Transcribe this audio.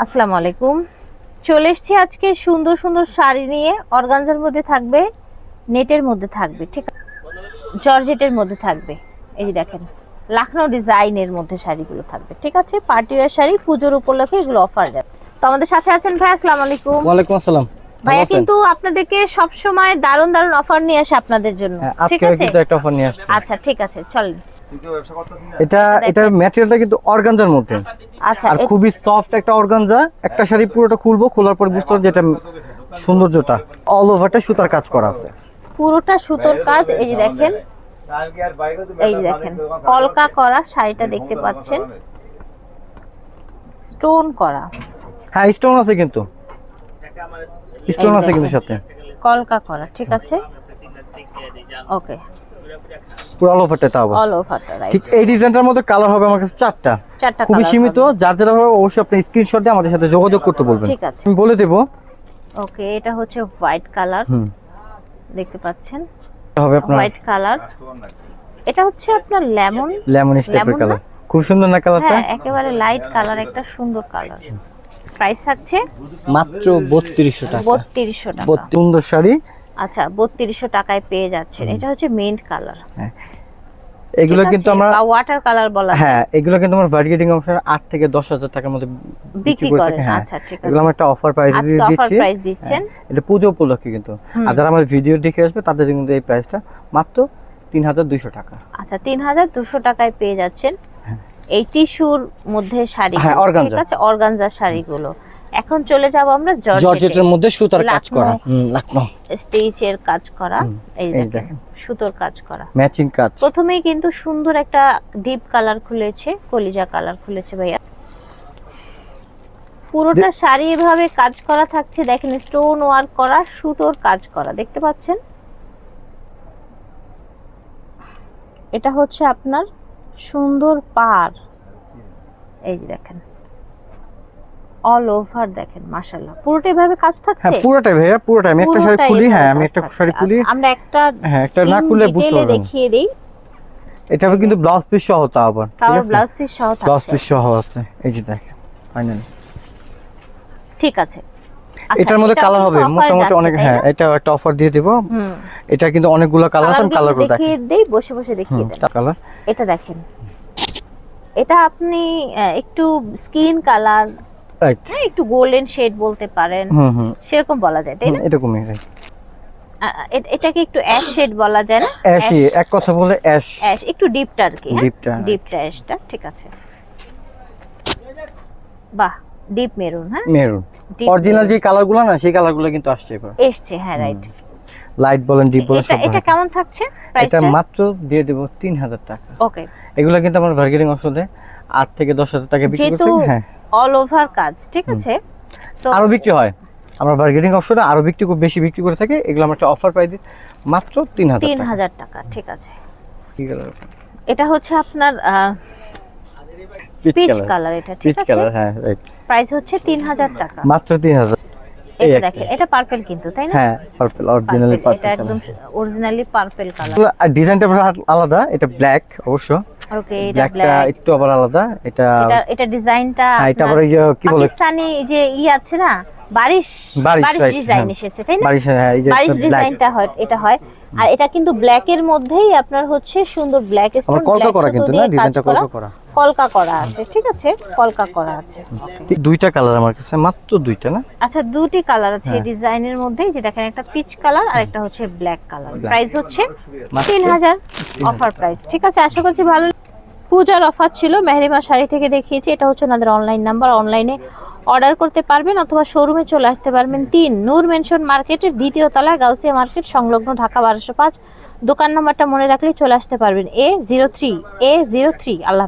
আসসালামু আলাইকুম। চলে এসেছি আজকে সুন্দর সুন্দর শাড়ি নিয়ে। অর্গানজার মধ্যে থাকবে, নেটের মধ্যে থাকবে, ঠিক জর্জেটের মধ্যে থাকবে। এই যে দেখেন, লাখনৌ ডিজাইনের মধ্যে শাড়িগুলো থাকবে, ঠিক আছে? পার্টি ওয়ার শাড়ি, পুজোর উপলক্ষে এগুলো অফার যাবে তো আমাদের সাথে আছেন ভাই, আসসালামু আলাইকুম। ওয়ালাইকুম আসসালাম। ভাইয়া কিন্তু আপনাদেরকে সব সময় দারুণ দারুণ অফার নিয়ে আসে আপনাদের জন্য। হ্যাঁ, ঠিক আছে? কিন্তু একটা অফার নিয়ে আসছি। আচ্ছা ঠিক আছে চলেন। এটা এটার ম্যাটেরিয়ালটা কিন্তু অর্গানজার মধ্যে। আচ্ছা আর খুবই সফট একটা অর্গানজা একটা শাড়ি পুরোটা খুলবো খোলার পর বুঝতে পারব যেটা সৌন্দর্যটা অল ওভারটা সুতার কাজ করা আছে। পুরোটা সুতোর কাজ এই যে দেখেন এই দেখেন কলকা করা শাড়িটা দেখতে পাচ্ছেন। স্টোন করা। হ্যাঁ স্টোন আছে কিন্তু। স্টোন আছে কিন্তু সাথে। কলকা করা ঠিক আছে? ওকে। পুরো অল ওভারটা তাও অল ওভারটা রাইট ঠিক এই ডিজাইনটার মধ্যে কালার হবে আমার কাছে চারটা। চারটা খুবই সীমিত যার যেটা হবে অবশ্যই আপনি স্ক্রিনশট দিয়ে আমাদের সাথে যোগাযোগ করতে বলবেন। ঠিক আছে। আমি বলে দেবো। ওকে এটা হচ্ছে হোয়াইট কালার দেখতে পাচ্ছেন? হবে আপনার হোয়াইট কালার এটা হচ্ছে আপনার লেমন। কালার খুব সুন্দর না কালারটা হ্যাঁ একেবারে লাইট কালার একটা সুন্দর কালার প্রাইস থাকছে? মাত্র বত্রিশশো টাকা। বত্রিশশো টাকা। সুন্দর শাড়ি। আচ্ছা বত্রিশশো টাকায় পেয়ে যাচ্ছেন। এটা হচ্ছে মেন্ট কালার এগুলো কিন্তু আমরা ওয়াটার কালার বলা হ্যাঁ এগুলো কিন্তু আমার বার্গেটিং অপশন আট থেকে দশ হাজার টাকার মধ্যে বিক্রি করে করেন। হ্যাঁ। আচ্ছা ঠিক এগুলো আমরা একটা অফার প্রাইস আজকে অফার প্রাইস দিচ্ছেন হ্যাঁ, এটা পুজো উপলক্ষে কিন্তু। আর যারা আমার ভিডিও দেখে আসবে তাদের জন্য কিন্তু এই প্রাইসটা মাত্র তিন হাজার দুইশো টাকা। আচ্ছা তিন হাজার দুশো টাকায় পেয়ে যাচ্ছেন। এই টিস্যুর মধ্যে শাড়ি হ্যাঁ, ঠিক আছে? অর্গানজার শাড়িগুলো। এখন চলে যাব আমরা জর্জেটের মধ্যে সুতার কাজ করা। লাকনো স্টিচের কাজ করা। এই। সুতোর কাজ করা। ম্যাচিং কাজ। প্রথমেই কিন্তু সুন্দর একটা ডিপ কালার খুলেছে কলিজা কালার খুলেছে ভাইয়া। পুরোটা শাড়ি এভাবে কাজ করা থাকছে দেখেন স্টোন ওয়ার্ক করা সুতোর কাজ করা দেখতে পাচ্ছেন? এটা হচ্ছে আপনার সুন্দর পার এই যে দেখেন। অল ওভার দেখেন মাশাআল্লাহ। পুরোটাই ভাবে কাজ থাকছে? হ্যাঁ পুরোটাই ভাইয়া পুরোটাই আমি একটা শাড়ি খুলি হ্যাঁ আমি একটা থাকছে। শাড়ি খুলি। আচ্ছা, আমরা একটা হ্যাঁ একটা না খুলে বুঝতে পারবেন। দেখিয়ে দেই। এটা হবে কিন্তু ব্লাউজ পিস সহ তা আবার আছে? ব্লাউজ পিস সহ ব্লাউজ পিস সহ আছে। এই যে দেখেন ফাইনালি ঠিক আছে। এটার মধ্যে কালার হবে মোটামুটি অনেক হ্যাঁ এটা একটা অফার দিয়ে দেব। এটা কিন্তু অনেকগুলো কালার আছে আমি কালারগুলো কালারগুলো দেখিয়ে দেই বসে বসে দেখিয়ে দেন। কালার এটা দেখেন। এটা আপনি একটু স্কিন কালার রাইট হ্যাঁ একটু গোল্ডেন শেড বলতে পারেন হুম হুম। সেরকম বলা যায় তাই না? এরকমই এটাকে একটু অ্যাশ শেড বলা যায় না? অ্যাশই এক কথা বলে অ্যাশ অ্যাশ একটু ডিপটা আর কি ডিপটা ডিপটা অ্যাশটা ঠিক আছে। বাহ ডিপ মেরুন হ্যাঁ? মেরুন অরিজিনাল যে কালারগুলো না সেই কালারগুলো কিন্তু আসছে এবার। এসছে হ্যাঁ রাইট লাইট বলেন ডিপ বলেন এটা সব এটা কেমন থাকছে এটা মাত্র দিয়ে দেবো তিন হাজার টাকা। ওকে এগুলো কিন্তু আমার বার্গেনিং অপশনে আট থেকে দশ হাজার টাকা বিক্রি করছি হ্যাঁ। অল ওভার কাজ ঠিক আছে? আরও বিক্রি হয়। আমরা বার্গেনিং অপশনে আরও বিক্রি করে- বেশি বিক্রি করে থাকি এগুলো আমরা একটা অফার পাই দিই মাত্র তিন হাজার টাকা। হাজার টাকা ঠিক আছে। এটা হচ্ছে আপনার পিচ পিচ কালার কালার এটা ঠিক আছে? কালার হ্যাঁ রাইট প্রাইস হচ্ছে তিন হাজার টাকা। মাত্র তিন হাজার। এই এটা দেখেন এটা পার্পল কিন্তু তাই না? হ্যাঁ পার্পল অরিজিনালি Purple, এটা একদম অরিজিনালি পার্পল কালার ডিজাইনটা আলাদা এটা ব্ল্যাক অবশ্য। ওকে এটা ব্ল্যাক একটু আবার আলাদা এটা এটা এটা ডিজাইনটা হ্যাঁ এটা আবার কি বলে? পাকিস্তানি যে ই আছে না বারিশ বারিশ, ডিজাইন হ্যাঁ। এসেছে তাই না? বারিশ হ্যাঁ এই যে বারিশ ডিজাইনটা হয় এটা হয়। আর এটা কিন্তু ব্ল্যাক এর মধ্যেই আপনার হচ্ছে সুন্দর ব্ল্যাক স্টোন কলকা করা কিন্তু না? ডিজাইনটা কলকা করা। কলকা করা আছে ঠিক আছে? কলকা করা আছে। দুইটা কালার আমার কাছে মাত্র দুইটা না? আচ্ছা দুটি কালার আছে হ্যাঁ। ডিজাইনের মধ্যে যে দেখেন একটা পিচ কালার আর একটা হচ্ছে ব্ল্যাক কালার প্রাইস হচ্ছে মাত্র তিন হাজার অফার প্রাইস ঠিক আছে? আশা করছি ভালো পূজার অফার ছিল মেহরিমা শাড়ি থেকে দেখিয়েছি এটা হচ্ছে ওনাদের অনলাইন নাম্বার অনলাইনে অর্ডার করতে পারবেন অথবা শোরুমে চলে আসতে পারবেন। তিন, নূর মেনশন মার্কেটের দ্বিতীয় তলায় গাউসিয়া মার্কেট, সংলগ্ন ঢাকা বারোশো পাঁচ। দোকান নাম্বারটা মনে রাখলে চলে আসতে পারবেন। A zero three, A zero three. Allah.